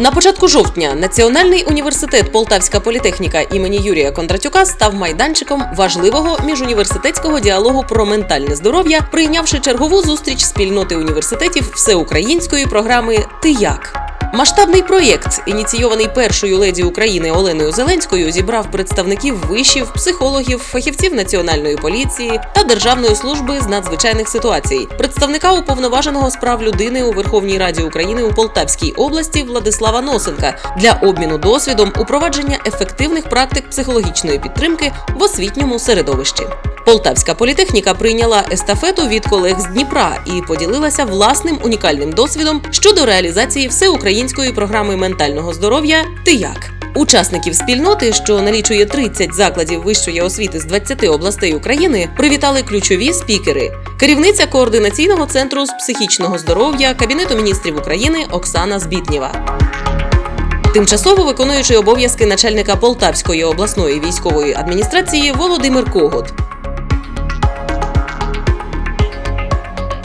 На початку жовтня Національний університет Полтавська політехніка імені Юрія Кондратюка став майданчиком важливого міжуніверситетського діалогу про ментальне здоров'я, прийнявши чергову зустріч спільноти університетів всеукраїнської програми Ти як. Масштабний проєкт, ініційований першою леді України Оленою Зеленською, зібрав представників вишів, психологів, фахівців національної поліції та Державної служби з надзвичайних ситуацій, представника уповноваженого з прав людини у Верховній Раді України у Полтавській області Владислава Носенка для обміну досвідом упровадження ефективних практик психологічної підтримки в освітньому середовищі. Полтавська політехніка прийняла естафету від колег з Дніпра і поділилася власним унікальним досвідом щодо реалізації всеукраїнської програми ментального здоров'я Ти як. Учасників спільноти, що налічує 30 закладів вищої освіти з 20 областей України, привітали ключові спікери. Керівниця координаційного центру з психічного здоров'я Кабінету міністрів України Оксана Збітнєва. Тимчасово виконуючий обов'язки начальника Полтавської обласної військової адміністрації Володимир Когут.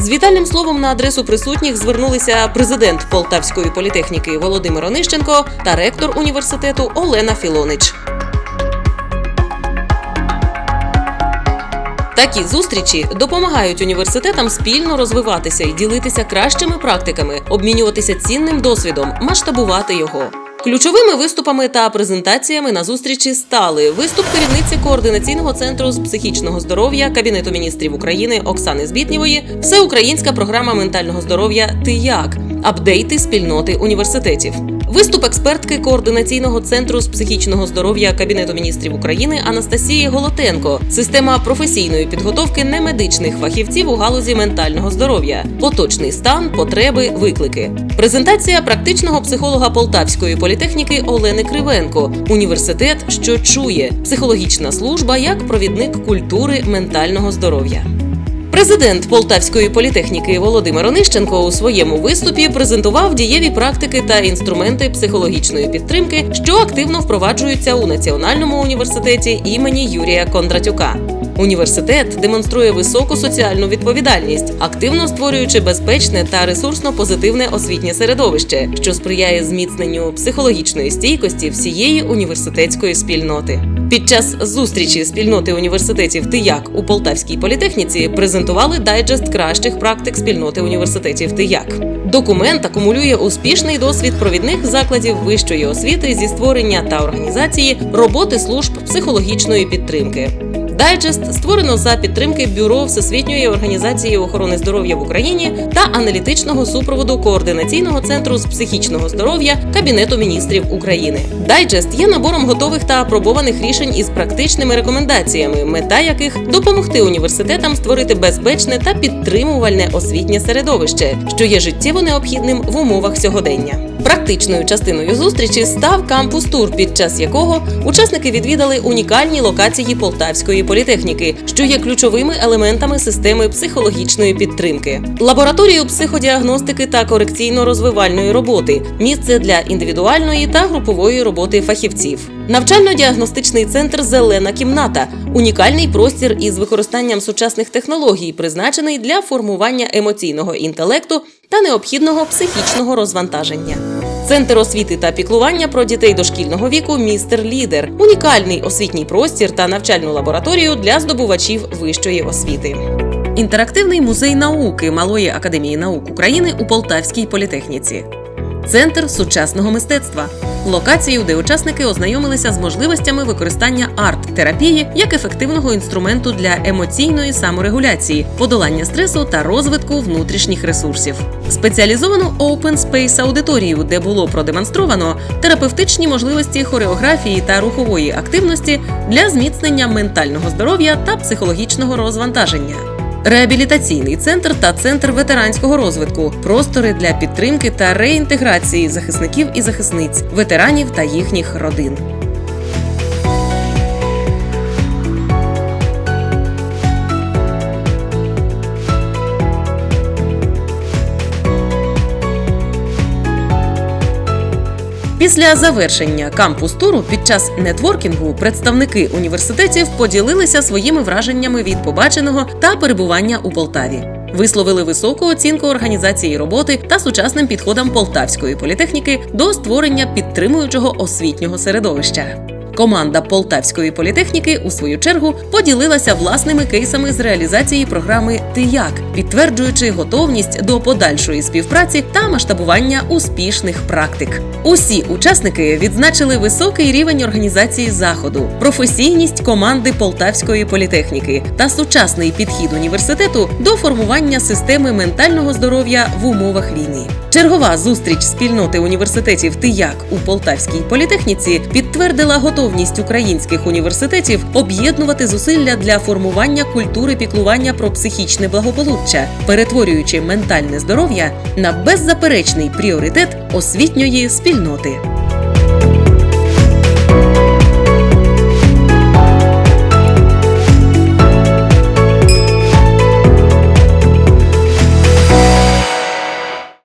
З вітальним словом на адресу присутніх звернулися президент Полтавської політехніки Володимир Онищенко та ректор університету Олена Філонич. Такі зустрічі допомагають університетам спільно розвиватися і ділитися кращими практиками, обмінюватися цінним досвідом, масштабувати його. Ключовими виступами та презентаціями на зустрічі стали виступ керівниці координаційного центру з психічного здоров'я Кабінету міністрів України Оксани Збітнєвої, всеукраїнська програма ментального здоров'я Ти як апдейти спільноти університетів. Виступ експертки координаційного центру з психічного здоров'я Кабінету міністрів України Анастасії Голотенко, система професійної підготовки немедичних фахівців у галузі ментального здоров'я, поточний стан, потреби, виклики. Презентація практичного психолога Полтавської політехніки Олени Кривенко, університет, що чує, психологічна служба як провідник культури ментального здоров'я. Президент Полтавської політехніки Володимир Онищенко у своєму виступі презентував дієві практики та інструменти психологічної підтримки, що активно впроваджуються у Національному університеті імені Юрія Кондратюка. Університет демонструє високу соціальну відповідальність, активно створюючи безпечне та ресурсно позитивне освітнє середовище, що сприяє зміцненню психологічної стійкості всієї університетської спільноти. Під час зустрічі спільноти університетів ТИЯК у Полтавській політехніці презентували дайджест кращих практик спільноти університетів ТИЯК. Документ акумулює успішний досвід провідних закладів вищої освіти зі створення та організації роботи служб психологічної підтримки. Дайджест створено за підтримки Бюро Всесвітньої організації охорони здоров'я в Україні та аналітичного супроводу координаційного центру з психічного здоров'я Кабінету міністрів України. Дайджест є набором готових та апробованих рішень із практичними рекомендаціями, мета яких допомогти університетам створити безпечне та підтримувальне освітнє середовище, що є життєво необхідним в умовах сьогодення. Практичною частиною зустрічі став кампус-тур, під час якого учасники відвідали унікальні локації Полтавської політехніки, що є ключовими елементами системи психологічної підтримки, лабораторію психодіагностики та корекційно-розвивальної роботи, місце для індивідуальної та групової роботи фахівців. Навчально-діагностичний центр Зелена кімната унікальний простір із використанням сучасних технологій, призначений для формування емоційного інтелекту та необхідного психічного розвантаження. Центр освіти та піклування про дітей дошкільного віку Містер Лідер унікальний освітній простір та навчальну лабораторію для здобувачів вищої освіти. Інтерактивний музей науки Малої академії наук України у Полтавській політехніці. Центр сучасного мистецтва локацію, де учасники ознайомилися з можливостями використання арт-терапії як ефективного інструменту для емоційної саморегуляції, подолання стресу та розвитку внутрішніх ресурсів. Спеціалізовану Open Space аудиторію, де було продемонстровано терапевтичні можливості хореографії та рухової активності для зміцнення ментального здоров'я та психологічного розвантаження. Реабілітаційний центр та центр ветеранського розвитку, простори для підтримки та реінтеграції захисників і захисниць, ветеранів та їхніх родин. Після завершення кампус-туру під час нетворкінгу представники університетів поділилися своїми враженнями від побаченого та перебування у Полтаві. висловили високу оцінку організації роботи та сучасним підходам полтавської політехніки до створення підтримуючого освітнього середовища. Команда Полтавської політехніки у свою чергу поділилася власними кейсами з реалізації програми Ти як, підтверджуючи готовність до подальшої співпраці та масштабування успішних практик. Усі учасники відзначили високий рівень організації заходу, професійність команди Полтавської політехніки та сучасний підхід університету до формування системи ментального здоров'я в умовах війни. Чергова зустріч спільноти університетів «Ти-як» у Полтавській політехніці підтвердила готовність українських університетів об'єднувати зусилля для формування культури піклування про психічне благополуччя, перетворюючи ментальне здоров'я на беззаперечний пріоритет освітньої спільноти.